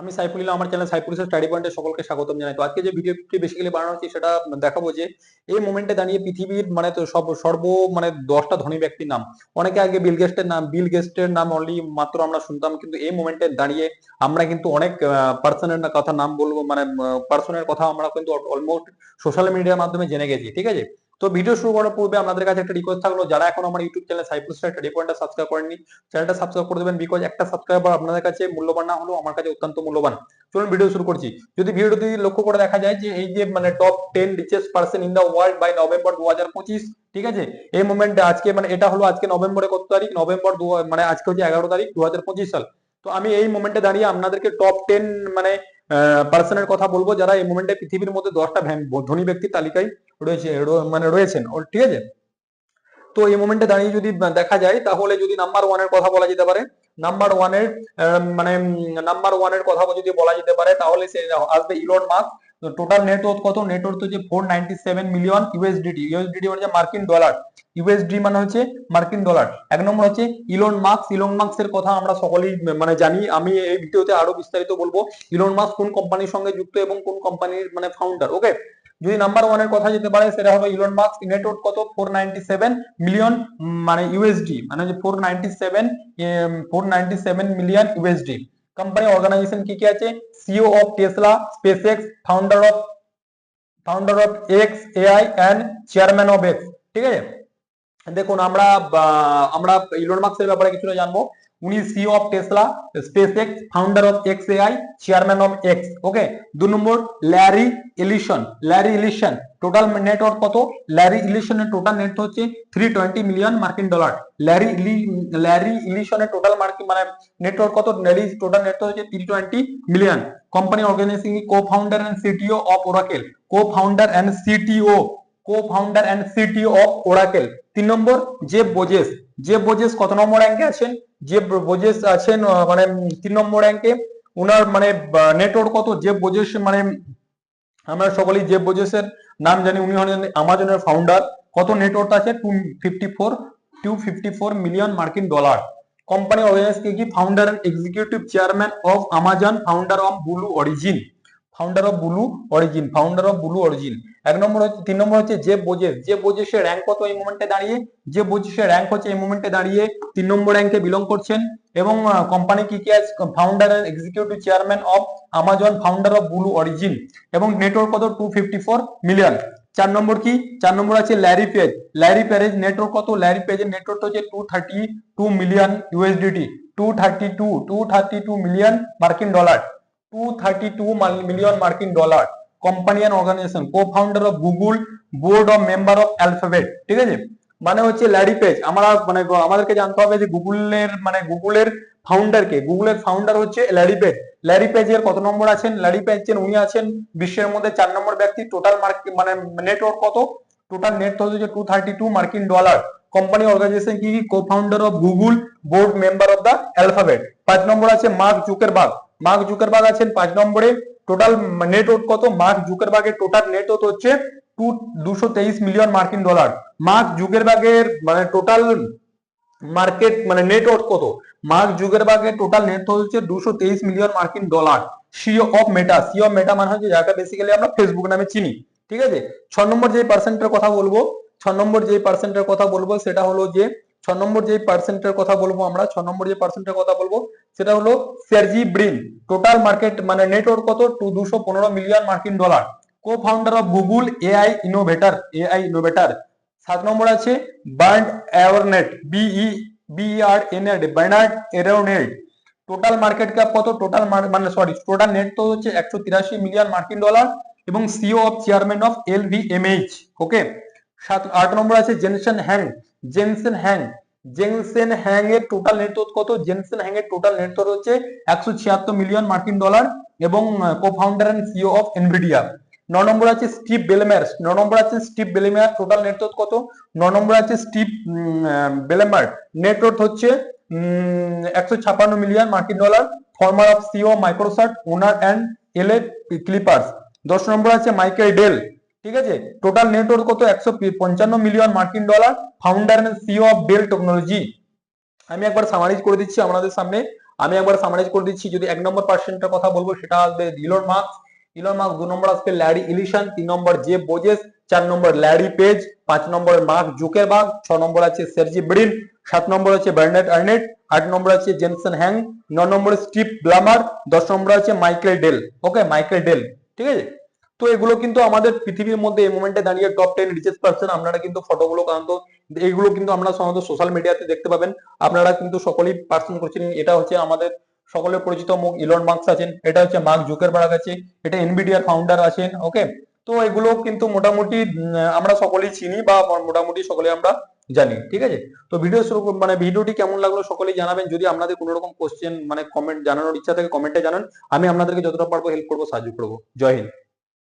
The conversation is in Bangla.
আমি সাইফুল ইসলাম, আমার চ্যানেল সাইফুল স্টাডি পয়েন্টে সকলকে স্বাগতম জানাই। তো আজকে যে ভিডিওটি বেসিক্যালি বানানো হচ্ছে সেটা দেখাবো যে এই মোমেন্টে দাঁড়িয়ে পৃথিবীর মানে সব সর্ব মানে দশটা ধনী ব্যক্তির নাম। অনেকে আগে বিল গেস্টের নাম বিল গেস্টের নাম অনলি মাত্র আমরা শুনতাম কিন্তু এই মোমেন্টে দাঁড়িয়ে আমরা কিন্তু অনেক পার্সনের কথা নাম বলব মানে পার্সনের কথা আমরা কিন্তু অলমোস্ট সোশ্যাল মিডিয়ার মাধ্যমে জেনে গেছি ঠিক আছে? তো ভিডিও শুরু করার পূর্বে আপনাদের কাছে একটা রিকোয়েস্ট থাকল, যারা এখন আমার ইউটিউব চ্যানেল সাইপ্রাস স্টাডি পয়েন্টটা সাবস্ক্রাইব করেননি চ্যানেলটা সাবস্ক্রাইব করে দেবেন বিকজ একটা সাবস্ক্রাইবার আপনাদের কাছে মূল্যবান না হলেও আমার কাছে অত্যন্ত মূল্যবান। চলুন ভিডিও শুরু করছি। যদি ভিডিওটি লক্ষ্য করে দেখা যায় যে এই যে মানে top ten richest person in the world by November দু হাজার পঁচিশ, ঠিক আছে? এই মোমেন্টে আজকে মানে এটা হলো আজকে নভেম্বরে কত তারিখ? নভেম্বর মানে আজকে হচ্ছে এগারো তারিখ দু হাজার পঁচিশ সাল। তো আমি এই মোমেন্টে দাঁড়িয়ে আপনাদেরকে টপ টেন মানে পার্সনের কথা বলব যারা এই মোমেন্টে পৃথিবীর মধ্যে দশটা ধনী ব্যক্তির তালিকায় রয়েছে মানে রয়েছেন ঠিক আছে? তো এই মোমেন্টে দাঁড়িয়ে যদি দেখা যায়, তাহলে যদি নাম্বার ওয়ানের কথা বলা যেতে পারে নাম্বার ওয়ানের মানে নাম্বার ওয়ানের কথা যদি বলা যেতে পারে, তাহলে সে আসবে Elon Musk total net worth কত? নেটওয়ার্থ হচ্ছে four ninety seven million USDT USDT মানে মার্কিন ডলার ইউএসডি মানে হচ্ছে মার্কিন ডলার এক নম্বর হচ্ছে ইলন মার্কস ইলন মার্কস এর কথা আমরা সকলেই মানে জানি। আমি এই ভিডিওতে আরও বিস্তারিত বলব। ইলন মার্কস কোন কোম্পানির সঙ্গে যুক্ত এবং কোন কোম্পানির মানে ফাউন্ডার ওকে যদি নাম্বার ওয়ানের কথা যেতে পারে, সেটা হবে Elon Musk net worth? Four million মানে ইউএসডি মানে যে four ninety seven million USD company organisation কি কি আছে? CEO of Tesla SpaceX founder of founder of X AI and chairman of X ঠিক আছে? দেখুন, আমরা আমরা ইলন মার্কসের ব্যাপারে কিছুটা জানব। উনি CEO of Tesla SpaceX founder of X AI chairman of X okay দু number Larry Ellison Larry Ellison total network কত? ল্যারি ইলিশনের টোটাল নেট হচ্ছে থ্রি টোয়েন্টি মিলিয়ন মার্কিন ডলার ল্যারি ল্যারি ইলিশনের টোটাল মার্কিন মানে নেটওয়ার্ক কত? ল্যারি টোটাল নেট হচ্ছে three twenty million company organizing co founder and CTO of Oracle co founder and CTO co founder and CTO of Oracle তিন নম্বর জেব বোজেস। জেব বোজেস কত নম্বর র্যাঙ্কে আছেন? জেব বোজেস আছেন মানে তিন নম্বর র্যাঙ্কে ওনার মানে নেটওয়ার্ক কত? জেব বোজেস মানে আমরা সকলেই জেব বোজেসের নাম জানি, উনি হলেন আমাজনের ফাউন্ডার কত নেটওয়ার্ক আছে? Two fifty four two fifty four million মার্কিন ডলার কোম্পানি অর্গানাইজ কি? Founder and executive chairman of Amazon founder of Blue Origin founder of Blue Origin founder of Blue Origin এক নম্বর হচ্ছে, তিন নম্বর হচ্ছে যে বোজেস যে বোজেসের র্যাঙ্ক কত এই মোমেন্টে দাঁড়িয়ে? যে বোজেসের র্যাঙ্ক হচ্ছে এই মোমেন্টে দাঁড়িয়ে তিন নম্বর র্যাঙ্কে বিলং করছেন। এবং কোম্পানি কি কি আছে? Founder and executive chairman of Amazon founder of Blue Origin এবং নেটওয়ার্ক কত? টু ফিফটি ফোর মিলিয়ন চার নম্বর কি? চার নম্বর আছে Larry Page Larry Page network কত? ল্যারি পেজের নেটওয়ার্ক হচ্ছে two thirty two million USDT two thirty two two thirty two million মার্কিন dollar two thirty two million মার্কিন dollar company and organisation co founder of Google board of member of Alphabet ঠিক আছে? মানে হচ্ছে ল্যারি পেজ আমরা মানে আমাদেরকে জানতে হবে যে গুগলের মানে গুগলের ফাউন্ডার কে। গুগলের ফাউন্ডার হচ্ছে ল্যারি পেজ ল্যারি পেজের কত নম্বর আছেন? ল্যারি পেজ উনি আছেন বিশ্বের মধ্যে চার নম্বর ব্যক্তি। টোটাল মার্কেট মানে নেটওয়ার্ক কত? টোটাল নেট হচ্ছে টু থার্টি টু মার্কিন ডলার কোম্পানি অর্গানাইজেশন কি? Co founder of Google board member of the Alphabet পাঁচ নম্বর আছে মার্ক জুকেরবার্গ। মার্ক জুকেরবার্গ আছেন পাঁচ নম্বরে। টোটাল নেটওয়ার্ক কত? মার্ক জুকেরবার্গের টোটাল নেটওয়ার্ক হচ্ছে টু, দুশো তেইশ মিলিয়ন মার্কিন ডলার মার্ক জুকেরবার্গের মানে টোটাল মার্কেট মানে নেট নেটওয়ার্ক কত? মার্ক জুকেরবার্গের টোটাল নেটওয়ার্ক হচ্ছে দুশো তেইশ মিলিয়ন মার্কিন dollar CEO of Meta CEO of Meta মানে হচ্ছে যাকে বেসিক্যালি আমরা ফেসবুক নামে চিনি। ঠিক আছে? ছ নম্বর যে পার্সেন্টের কথা বলব, ছ নম্বর যে পার্সেন্টের কথা বলব, সেটা হলো যে ছ নম্বর যে পার্সেন্টের কথা বলব আমরা, ছ নম্বর যে পার্সেন্টের কথা বলব, সেটা হলো সার্জি ব্রিন টোটাল মার্কেট মানে নেটওয়ার্ক কত? টু দুশো পনেরো মিলিয়ন মার্কিন dollar co founder of Google AI innovator AI innovator সাত নম্বর আছে Bernard Arnault B E B R N add Bernard Arnault total market cap কত? টোটাল মানে সরি টোটাল নেট তো হচ্ছে একশো তিরাশি মিলিয়ন মার্কিন ডলার এবং CEO of chairman of L V M H okay সাত আট নম্বর আছে Jensen Huang Jensen Huang Jensen Huang এর টোটাল নেটওয়ার্থ কত? জেনসেন হ্যাং এর টোটাল নেটওয়ার্থ হচ্ছে একশো ছিয়াত্তর মিলিয়ন মার্কিন ডলার এবং co founder CEO of Nvidia ন নম্বর আছে স্টিভ বেলেমার। ন নম্বর আছে স্টিভ বেলেমার। টোটাল নেটওয়ার্থ কত? ন নম্বর আছে স্টিভ বেলেমার। নেটওয়ার্থ হচ্ছে একশো ছাপান্ন মিলিয়ন মার্কিন dollar former of CEO Microsoft owner and L Clippers দশ নম্বর আছে মাইকেল ডেল। ঠিক আছে? টোটাল নেটওয়ার্ক কত? একশো পঞ্চান্ন মিলিয়ন মার্কিন dollar founder and CEO of Dell technology আমি একবার সামারাইজ করে দিচ্ছি আপনাদের সামনে। আমি একবার সামারাইজ করে দিচ্ছি। যদি এক নম্বর পার্সেন্টের কথা বলব, সেটা আসবে ইলন মার্কস ইলন মার্কস দু নম্বর আসবে ল্যারি ইলিশন তিন নম্বর জে বোজেস চার নম্বর ল্যারি পেজ পাঁচ নম্বর মার্ক জুকেরবার্গ ছ নম্বর আছে সেরজি ব্রিন সাত নম্বর আছে বার্নেট আর্নেট আট নম্বর আছে জেনসন হ্যাং ন নম্বর স্টিভ ব্লামার দশ নম্বর আছে Michael Dell okay Michael Dell ঠিক আছে? তো এগুলো কিন্তু আমাদের পৃথিবীর মধ্যে এই মোমেন্টে দাঁড়িয়ে টপ টেন রিচেস পার্সন আপনারা কিন্তু ফটোগুলো কারণত এইগুলো কিন্তু আমরা সাধারণত সোশ্যাল মিডিয়াতে দেখতে পাবেন। আপনারা কিন্তু সকলেই পার্সন করছেন। এটা হচ্ছে আমাদের সকলের পরিচিত মুখ। ইলন মার্কস আছেন, এটা হচ্ছে মার্ক জুকারবার্গ আছে, এটা এনবিডিআর ফাউন্ডার আছেন ওকে তো এগুলো কিন্তু মোটামুটি আমরা সকলেই চিনি বা মোটামুটি সকলে আমরা জানি, ঠিক আছে? তো ভিডিও শুরু মানে ভিডিওটি কেমন লাগল সকলেই জানাবেন। যদি আপনাদের কোনো রকম কোশ্চেন মানে কমেন্ট জানানোর ইচ্ছা থাকে কমেন্টে জানান। আমি আপনাদেরকে যতটা পারব হেল্প করব, সাহায্য করব। জয় হিন্দ।